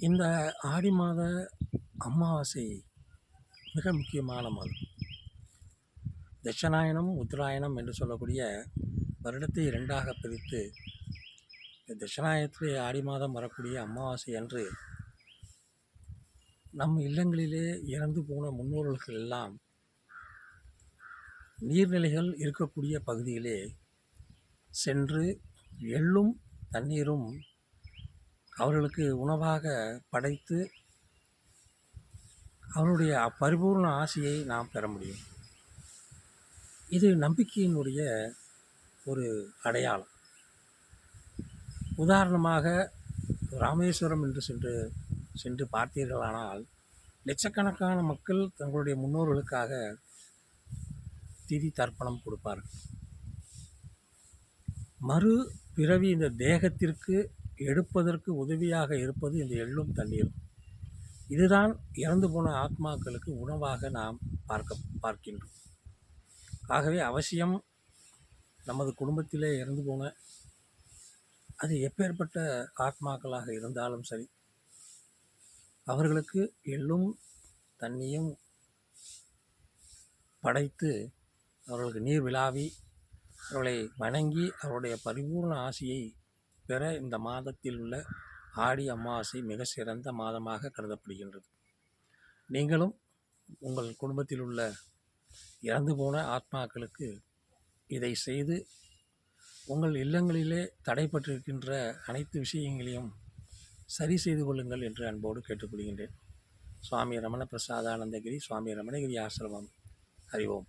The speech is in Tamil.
இந்த ஆடி மாத அமாவாசை மிக முக்கியமான மாதம். தட்சணாயனம் உத்தராயணம் என்று சொல்லக்கூடிய வருடத்தை இரண்டாக பிரித்து இந்த ஆடி மாதம் வரக்கூடிய அமாவாசை அன்று நம் இல்லங்களிலே இறந்து போன முன்னோர்கள் எல்லாம் நீர்நிலைகள் இருக்கக்கூடிய பகுதியிலே சென்று எள்ளும் தண்ணீரும் அவர்களுக்கு உணவாக படைத்து அவருடைய பரிபூர்ண ஆசையை நாம் பெற முடியும். இது நம்பிக்கையினுடைய ஒரு அடையாளம். உதாரணமாக ராமேஸ்வரம் என்று சென்று சென்று பார்த்தீர்களானால் லட்சக்கணக்கான மக்கள் தங்களுடைய முன்னோர்களுக்காக திதி தர்ப்பணம் கொடுப்பார்கள். மறு பிறவி இந்த தேகத்திற்கு எடுப்பதற்கு உதவியாக இருப்பது இந்த எள்ளும் தண்ணீரும். இதுதான் இறந்து போன ஆத்மாக்களுக்கு உணவாக நாம் பார்க்க பார்க்கின்றோம். ஆகவே அவசியம் நமது குடும்பத்திலே இறந்து போன அது எப்பேற்பட்ட ஆத்மாக்களாக இருந்தாலும் சரி அவர்களுக்கு எள்ளும் தண்ணியும் படைத்து அவர்களுக்கு நீர் விழாவி அவர்களை வணங்கி அவருடைய பரிபூர்ண ஆசையை பெற இந்த மாதத்தில் உள்ள ஆடி அமாவாசை மிக சிறந்த மாதமாக கருதப்படுகின்றது. நீங்களும் உங்கள் குடும்பத்தில் உள்ள இறந்து போன ஆத்மாக்களுக்கு இதை செய்து உங்கள் இல்லங்களிலே தடைப்பட்டிருக்கின்ற அனைத்து விஷயங்களையும் சரி செய்து கொள்ளுங்கள் என்று அன்போடு கேட்டுக்கொள்கின்றேன். சுவாமி ரமண பிரசாதானந்தகிரி சுவாமி ரமணகிரி ஆசிரமம். அறிவோம்.